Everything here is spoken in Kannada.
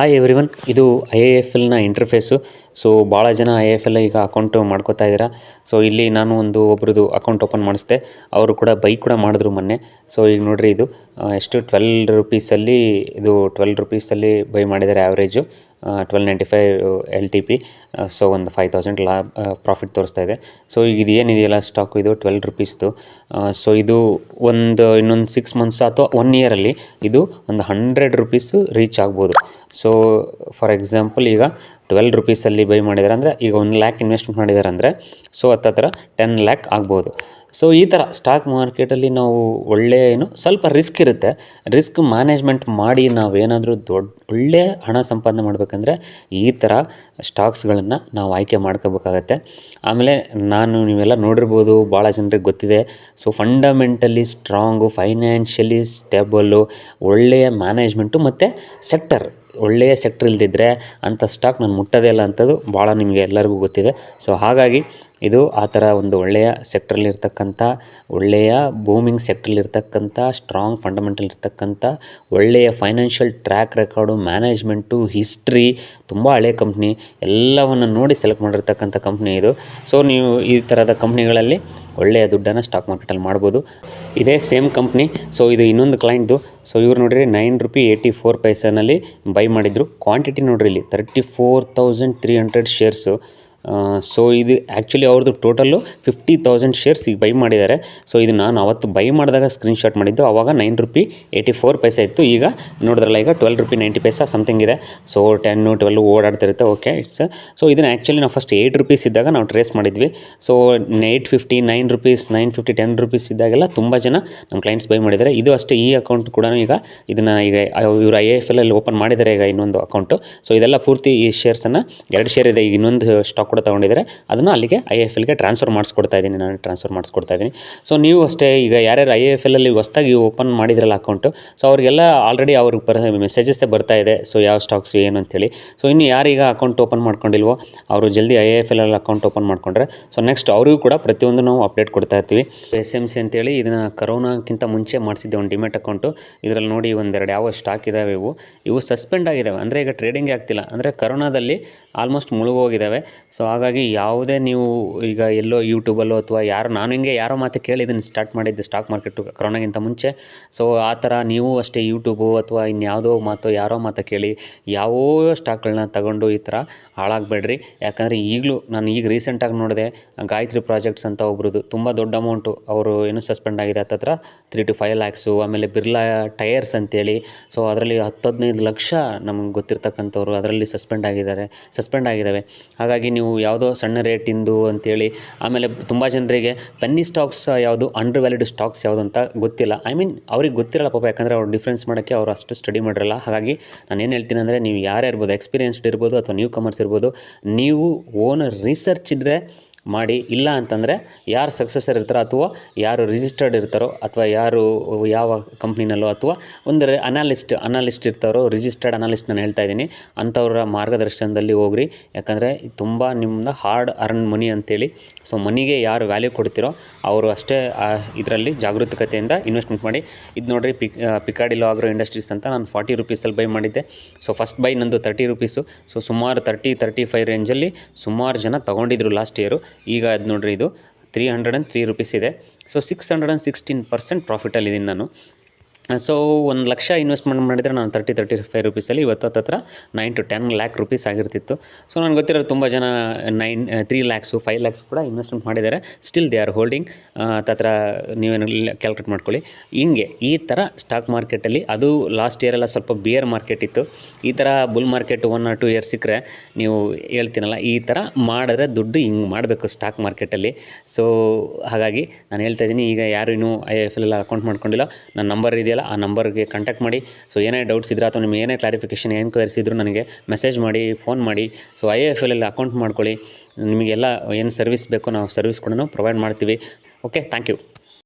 ಹಾಯ್ ಎವ್ರಿವನ್ ಇದು ಐ ಎ ಎಫ್ ಎಲ್ನ ಇಂಟರ್ಫೇಸು ಸೊ ಭಾಳ ಜನ ಐ ಎಫ್ ಎಲ್ ಈಗ ಅಕೌಂಟು ಮಾಡ್ಕೋತಾ ಇದ್ದೀರಾ. ಸೊ ಇಲ್ಲಿ ನಾನು ಒಂದು ಒಬ್ರದ್ದು ಅಕೌಂಟ್ ಓಪನ್ ಮಾಡಿಸ್ದೆ. ಅವರು ಕೂಡ ಬೈಕ್ ಕೂಡ ಮಾಡಿದ್ರು ಮೊನ್ನೆ. ಸೊ ಈಗ ನೋಡಿರಿ ಇದು ಎಷ್ಟು ಟ್ವೆಲ್ ರುಪೀಸಲ್ಲಿ ಇದು ಟ್ವೆಲ್ ರುಪೀಸಲ್ಲಿ ಬೈ ಮಾಡಿದ್ದಾರೆ average twelve ninety five L T P so ಒಂದು ಫೈವ್ ತೌಸಂಡ್ ಲಾ ಪ್ರಾಫಿಟ್ ತೋರಿಸ್ತಾ ಇದೆ. ಸೊ ಈಗ ಇದು ಏನಿದೆಯಲ್ಲ ಸ್ಟಾಕು ಇದು ಟ್ವೆಲ್ ರುಪೀಸ್ದು ಸೊ ಇದು ಒಂದು, ಇನ್ನೊಂದು ಸಿಕ್ಸ್ ಮಂತ್ಸ್ ಅಥವಾ ಒನ್ ಇಯರಲ್ಲಿ ಇದು ಒಂದು ಹಂಡ್ರೆಡ್ ರುಪೀಸು ರೀಚ್ ಆಗ್ಬೋದು. ಸೊ ಫಾರ್ ಎಕ್ಸಾಂಪಲ್ ಈಗ ಟ್ವೆಲ್ ರುಪೀಸಲ್ಲಿ ಬೈ ಮಾಡಿದ್ದಾರೆ ಅಂದರೆ ಈಗ ಒಂದು ಲ್ಯಾಕ್ ಇನ್ವೆಸ್ಟ್ಮೆಂಟ್ ಮಾಡಿದ್ದಾರೆ ಅಂದರೆ ಸೊ ಹತ್ತತ್ರ ಟೆನ್ ಲ್ಯಾಕ್ ಆಗ್ಬೋದು. ಸೊ ಈ ಥರ ಸ್ಟಾಕ್ ಮಾರ್ಕೆಟಲ್ಲಿ ನಾವು ಒಳ್ಳೆಯ ಏನು ಸ್ವಲ್ಪ ರಿಸ್ಕ್ ಇರುತ್ತೆ. ರಿಸ್ಕ್ ಮ್ಯಾನೇಜ್ಮೆಂಟ್ ಮಾಡಿ ನಾವೇನಾದರೂ ದೊಡ್ಡ ಒಳ್ಳೆಯ ಹಣ ಸಂಪಾದನೆ ಮಾಡಬೇಕಂದ್ರೆ ಈ ಥರ ಸ್ಟಾಕ್ಸ್ಗಳನ್ನು ನಾವು ಆಯ್ಕೆ ಮಾಡ್ಕೋಬೇಕಾಗತ್ತೆ. ಆಮೇಲೆ ನಾನು ನೀವೆಲ್ಲ ನೋಡಿರ್ಬೋದು ಭಾಳ ಜನರಿಗೆ ಗೊತ್ತಿದೆ. So fundamentally strong financially stable ಒಳ್ಳೆಯ ಮ್ಯಾನೇಜ್ಮೆಂಟು ಮತ್ತು ಸೆಕ್ಟರ್ ಒಳ್ಳೆಯ ಸೆಕ್ಟರ್ ಇಲ್ದಿದ್ರೆ ಅಂಥ ಸ್ಟಾಕ್ ನಾನು ಮುಟ್ಟೋದೇ ಇಲ್ಲ ಅಂಥದ್ದು ಭಾಳ ನಿಮಗೆ ಎಲ್ಲರಿಗೂ ಗೊತ್ತಿದೆ. ಸೊ ಹಾಗಾಗಿ ಇದು ಆ ಥರ ಒಂದು ಒಳ್ಳೆಯ ಸೆಕ್ಟ್ರಲ್ಲಿರ್ತಕ್ಕಂಥ ಒಳ್ಳೆಯ ಬೂಮಿಂಗ್ ಸೆಕ್ಟ್ರಲ್ಲಿರ್ತಕ್ಕಂಥ ಸ್ಟ್ರಾಂಗ್ ಫಂಡಮೆಂಟಲ್ ಇರ್ತಕ್ಕಂಥ, ಒಳ್ಳೆಯ financial track record management history ತುಂಬ ಹಳೆಯ ಕಂಪ್ನಿ ಎಲ್ಲವನ್ನು ನೋಡಿ ಸೆಲೆಕ್ಟ್ ಮಾಡಿರ್ತಕ್ಕಂಥ ಕಂಪ್ನಿ ಇದು. ಸೊ ನೀವು ಈ ಥರದ ಕಂಪ್ನಿಗಳಲ್ಲಿ ಒಳ್ಳೆಯ ದುಡ್ಡನ್ನು ಸ್ಟಾಕ್ ಮಾರ್ಕೆಟಲ್ಲಿ ಮಾಡ್ಬೋದು. ಇದೇ ಸೇಮ್ ಕಂಪ್ನಿ ಸೊ ಇದು ಇನ್ನೊಂದು ಕ್ಲೈಂಟ್ದು ಸೊ ಇವ್ರು ನೋಡಿರಿ ನೈನ್ ರುಪಿ ಏಯ್ಟಿ ಫೋರ್ ಪೈಸನಲ್ಲಿ ಬೈ ಮಾಡಿದರು. ಕ್ವಾಂಟಿಟಿ ನೋಡಿರಿ ಇಲ್ಲಿ thirty four thousand three hundred shares so ಇದು ಆ್ಯಕ್ಚುಲಿ ಅವ್ರದ್ದು ಟೋಟಲ್ಲು ಫಿಫ್ಟಿ ತೌಸಂಡ್ ಶೇರ್ಸ್ ಈಗ ಬೈ ಮಾಡಿದ್ದಾರೆ. ಸೊ ಇದು ನಾನು ಅವತ್ತು ಬೈ ಮಾಡಿದಾಗ ಸ್ಕ್ರೀನ್ಶಾಟ್ ಮಾಡಿದ್ದು ಆವಾಗ nine rupee eighty four paise ಇತ್ತು. ಈಗ ನೋಡಿದ್ರಲ್ಲ, ಈಗ twelve rupee ninety paisa something ಇದೆ. ಸೊ ಟೆನ್ನು ಟ್ವೆಲ್ಲು ಓಡಾಡ್ತಿರುತ್ತೆ ಓಕೆ ಇಟ್ಸ್ ಸೊ ಇದನ್ನು ಆ್ಯಕ್ಚುಲಿ ನಾವು ಫಸ್ಟ್ ಏಯ್ಟ್ ರುಪೀಸ್ ಇದ್ದಾಗ ನಾವು ಟ್ರೇಸ್ ಮಾಡಿದ್ವಿ. So eight fifty nine rupees nine fifty ten rupees ಇದ್ದಾಗೆಲ್ಲ ತುಂಬ ಜನ ನಮ್ಮ ಕ್ಲೈಂಟ್ಸ್ ಬೈ ಮಾಡಿದ್ದಾರೆ. ಇದು ಅಷ್ಟೇ ಈ ಅಕೌಂಟ್ ಕೂಡ ಈಗ ಇದನ್ನು ಈಗ ಇವರು ಐ ಎಫ್ ಎಲ್ ಅಲ್ಲಿ ಓಪನ್ ಮಾಡಿದ್ದಾರೆ ಈಗ ಇನ್ನೊಂದು ಅಕೌಂಟು ಸೊ ಇದೆಲ್ಲ ಪೂರ್ತಿ ಈ ಶೇರ್ಸನ್ನು ಎರಡು ಶೇರ್ ಇದೆ, ಈಗ ಇನ್ನೊಂದು ಸ್ಟಾಕ್ ಕೂಡ ತೊಗೊಂಡಿದ್ದಾರೆ. ಅದನ್ನು ಅಲ್ಲಿಗೆ ಐ ಎಫ್ ಎಲ್ಗೆ ಟ್ರಾನ್ಸ್ಫರ್ ಮಾಡಿಸ್ಕೊಡ್ತಾ ಇದ್ದೀನಿ. ನಾನು ಟ್ರಾನ್ಸ್ಫರ್ ಮಾಡಿಸ್ಕೊಡ್ತಾ ಇದ್ದೀನಿ. ಸೊ ನೀವು ಅಷ್ಟೇ ಈಗ ಯಾರ್ಯಾರು ಐ ಎಫ್ ಎಲ್ಲಲ್ಲಿ ಹೊಸ್ದಾಗಿ ಓಪನ್ ಮಾಡಿದ್ರಲ್ಲ ಅಕೌಂಟು ಸೊ ಅವರಿಗೆಲ್ಲ ಆಲ್ರೆಡಿ ಅವ್ರಿಗೆ ಬರ ಮೆಸೇಜಸ್ಸೇ ಬರ್ತಾ ಇದೆ. ಸೊ ಯಾವ ಸ್ಟಾಕ್ಸ್ ಏನು ಅಂತೇಳಿ. ಸೊ ಇನ್ನು ಯಾರೀಗ ಅಕೌಂಟ್ ಓಪನ್ ಮಾಡ್ಕೊಂಡಿಲ್ವೋ, ಅವರು ಜಲ್ದಿ I F L account open ಮಾಡ್ಕೊಂಡ್ರೆ ಸೊ ನೆಕ್ಸ್ಟ್ ಅವರಿಗೂ ಕೂಡ ಪ್ರತಿಯೊಂದು ನಾವು ಅಪ್ಡೇಟ್ ಕೊಡ್ತಾ ಇರ್ತೀವಿ. ಎಸ್ ಎಂ ಸಿ ಅಂತೇಳಿ ಇದನ್ನು ಕರೋನಾಕ್ಕಿಂತ ಮುಂಚೆ ಮಾಡಿಸಿದ್ದೆ ಒಂದು ಡಿಮೆಟ್ ಅಕೌಂಟು ಇದರಲ್ಲಿ ನೋಡಿ ಒಂದೆರಡು ಯಾವ ಸ್ಟಾಕ್ ಇದ್ದಾವೆ ಇವು. ಇವು ಸಸ್ಪೆಂಡ್ ಆಗಿದ್ದಾವೆ ಅಂದರೆ ಈಗ ಟ್ರೇಡಿಂಗೇ ಆಗ್ತಿಲ್ಲ. ಅಂದರೆ ಕರೋನಾದಲ್ಲಿ ಆಲ್ಮೋಸ್ಟ್ ಮುಳುಗೋಗಿದ್ದಾವೆ ಸೊ ಹಾಗಾಗಿ ಯಾವುದೇ ನೀವು ಈಗ ಎಲ್ಲೋ ಯೂಟ್ಯೂಬಲ್ಲೋ ಅಥವಾ ಯಾರು, ನಾನು ಹಿಂಗೆ ಯಾರೋ ಮಾತು ಕೇಳಿ ಇದನ್ನು ಸ್ಟಾರ್ಟ್ ಮಾಡಿದ್ದು ಸ್ಟಾಕ್ ಮಾರ್ಕೆಟು ಕರೋನಾಗಿಂತ ಮುಂಚೆ. ಸೊ ಆ ಥರ ನೀವು ಅಷ್ಟೇ ಯೂಟ್ಯೂಬು ಅಥವಾ ಇನ್ಯಾವುದೋ ಮಾತು ಯಾರೋ ಮಾತು ಕೇಳಿ ಯಾವೋ ಸ್ಟಾಕ್ಗಳನ್ನ ತಗೊಂಡು ಈ ಥರ ಹಾಳಾಗಬೇಡ್ರಿ. ಯಾಕಂದರೆ ಈಗಲೂ ನಾನು ಈಗ ರೀಸೆಂಟಾಗಿ ನೋಡಿದೆ, ಗಾಯತ್ರಿ ಪ್ರಾಜೆಕ್ಟ್ಸ್ ಅಂತ ಒಬ್ರದ್ದು ತುಂಬ ದೊಡ್ಡ ಅಮೌಂಟು ಅವರು ಏನು ಸಸ್ಪೆಂಡ್ ಆಗಿದೆ ಹತ್ತತ್ರ ತ್ರೀ ಟು ಫೈವ್ ಲ್ಯಾಕ್ಸು ಆಮೇಲೆ ಬಿರ್ಲಾ ಟೈರ್ಸ್ ಅಂತೇಳಿ. ಸೊ ಅದರಲ್ಲಿ ಹತ್ತು ಹದಿನೈದು ಲಕ್ಷ ನಮಗೆ ಗೊತ್ತಿರ್ತಕ್ಕಂಥವ್ರು ಅದರಲ್ಲಿ ಸಸ್ಪೆಂಡ್ ಆಗಿದ್ದಾರೆ ಸಸ್ಪೆಂಡ್ ಆಗಿದ್ದಾವೆ ಹಾಗಾಗಿ ನೀವು ಯಾವುದೋ ಸಣ್ಣ ರೇಟಿಂದು ಅಂತೇಳಿ, ಆಮೇಲೆ ತುಂಬ ಜನರಿಗೆ ಪೆನ್ನಿ ಸ್ಟಾಕ್ಸ್ ಯಾವುದು ಅಂಡರ್ ವ್ಯಾಲಿಡ್ ಸ್ಟಾಕ್ಸ್ ಯಾವುದು ಅಂತ ಗೊತ್ತಿಲ್ಲ. ಐ ಮೀನ್ ಅವ್ರಿಗೆ ಗೊತ್ತಿರಲ್ಲ ಪಾಪ, ಯಾಕಂದರೆ ಅವ್ರು ಡಿಫ್ರೆನ್ಸ್ ಮಾಡೋಕ್ಕೆ ಅವ್ರು ಅಷ್ಟು ಸ್ಟಡಿ ಮಾಡಿರಲ್ಲ. ಹಾಗಾಗಿ ನಾನು ಏನು ಹೇಳ್ತೀನಿ ಅಂದರೆ, ನೀವು ಯಾರು ಇರ್ಬೋದು ಎಕ್ಸ್ಪೀರಿಯನ್ಸ್ಡ್ ಇರ್ಬೋದು ಅಥವಾ ನ್ಯೂ ಕಮರ್ಸ್ ಇರ್ಬೋದು, ನೀವು ಓನ್ ರಿಸರ್ಚ್ ಇದ್ದರೆ ಮಾಡಿ, ಇಲ್ಲ ಅಂತಂದರೆ ಯಾರು ಸಕ್ಸಸರ್ ಇರ್ತಾರೋ ಅಥವಾ ಯಾರು ರಿಜಿಸ್ಟರ್ಡ್ ಇರ್ತಾರೋ ಅಥವಾ ಯಾರು ಯಾವ ಕಂಪ್ನಿನಲ್ಲೋ ಅಥವಾ ಒಂದು ಅನಾಲಿಸ್ಟ್ ಅನಾಲಿಸ್ಟ್ ಇರ್ತಾರೋ ರಿಜಿಸ್ಟರ್ಡ್ ಅನಾಲಿಸ್ಟ್ ನಾನು ಹೇಳ್ತಾ ಇದ್ದೀನಿ, ಅಂಥವ್ರ ಮಾರ್ಗದರ್ಶನದಲ್ಲಿ ಹೋಗ್ರಿ. ಯಾಕಂದರೆ ತುಂಬ ನಿಮ್ಮನ್ನ ಹಾರ್ಡ್ ಅರ್ನ್ ಮನಿ ಅಂತೇಳಿ. ಸೊ ಮನಿಗೆ ಯಾರು ವ್ಯಾಲ್ಯೂ ಕೊಡ್ತೀರೋ ಅವರು ಅಷ್ಟೇ ಇದರಲ್ಲಿ ಜಾಗೃತಿಕತೆಯಿಂದ ಇನ್ವೆಸ್ಟ್ಮೆಂಟ್ ಮಾಡಿ. ಇದು ನೋಡಿರಿ ಪಿಕ್ ಪಿಕಾಡಿಲೋ ಆಗ್ರೋ ಇಂಡಸ್ಟ್ರೀಸ್ ಅಂತ ನಾನು ಫಾರ್ಟಿ ರುಪೀಸಲ್ಲಿ ಬೈ ಮಾಡಿದ್ದೆ. ಸೊ ಫಸ್ಟ್ ಬೈ ನಂದು ತರ್ಟಿ ರುಪೀಸು ಸೊ ಸುಮಾರು ತರ್ಟಿ ತರ್ಟಿ ಫೈವ್ ರೇಂಜಲ್ಲಿ ಸುಮಾರು ಜನ ತೊಗೊಂಡಿದ್ರು ಲಾಸ್ಟ್ ಇಯರು ಈಗ ಅದು ನೋಡ್ರಿ ಇದು three hundred and three rupees ಇದೆ. So six hundred and sixteen percent ಪ್ರಾಫಿಟಲ್ಲಿದ್ದೀನಿ ನಾನು. ಸೊ ಒಂದು ಲಕ್ಷ ಇನ್ವೆಸ್ಟ್ಮೆಂಟ್ ಮಾಡಿದರೆ ನಾನು ತರ್ಟಿ ತರ್ಟಿ ಫೈವ್ ರುಪೀಸಲ್ಲಿ ಇವತ್ತು ಹತ್ತತ್ರ nine to ten lakh rupees ಆಗಿರ್ತಿತ್ತು. So ನನಗೆ ಗೊತ್ತಿರೋ ತುಂಬ ಜನ nine three lakhs five lakhs ಕೂಡ ಇನ್ವೆಸ್ಟ್ಮೆಂಟ್ ಮಾಡಿದ್ದಾರೆ. ಸ್ಟಿಲ್ ದೇ ಆರ್ ಹೋಲ್ಡಿಂಗ್ ತತ್ರ ನೀವೇನು ಕ್ಯಾಲ್ಕುಲೇಟ್ ಮಾಡ್ಕೊಳ್ಳಿ. ಹಿಂಗೆ ಈ ಥರ ಸ್ಟಾಕ್ ಮಾರ್ಕೆಟಲ್ಲಿ ಅದು ಲಾಸ್ಟ್ ಇಯರೆಲ್ಲ ಸ್ವಲ್ಪ ಬಿಯರ್ ಮಾರ್ಕೆಟ್ ಇತ್ತು. ಈ ಥರ bull market one or two year ಸಿಕ್ಕರೆ ನೀವು ಹೇಳ್ತೀನಲ್ಲ, ಈ ಥರ ಮಾಡಿದ್ರೆ ದುಡ್ಡು ಹಿಂಗೆ ಮಾಡಬೇಕು ಸ್ಟಾಕ್ ಮಾರ್ಕೆಟಲ್ಲಿ ಸೊ ಹಾಗಾಗಿ ನಾನು ಹೇಳ್ತಾ ಇದ್ದೀನಿ, ಈಗ ಯಾರು ಇನ್ನೂ ಐ ಎಫ್ ಎಲ್ ಅಕೌಂಟ್ ಮಾಡ್ಕೊಂಡಿಲ್ಲ ನನ್ನ ನಂಬರ್ ಇದೆಯಲ್ಲ ಆ ನಂಬರ್ಗೆ ಕಾಂಟ್ಯಾಕ್ಟ್ ಮಾಡಿ. ಸೊ ಏನೇ ಡೌಟ್ಸ್ ಇದ್ರೆ ಅಥವಾ ನಿಮ್ಗೆ ಏನೇ ಕ್ಲಾರಿಫಿಕೇಷನ್ ಎನ್ಕ್ವೈರೀಸ್ ಇದ್ದರೂ ನನಗೆ ಮೆಸೇಜ್ ಮಾಡಿ ಫೋನ್ ಮಾಡಿ. So I F L account ಮಾಡ್ಕೊಳ್ಳಿ. ನಿಮಗೆಲ್ಲ ಏನು ಸರ್ವಿಸ್ ಬೇಕೋ ನಾವು ಸರ್ವಿಸ್ ಕೂಡ ಪ್ರೊವೈಡ್ ಮಾಡ್ತೀವಿ. Okay thank you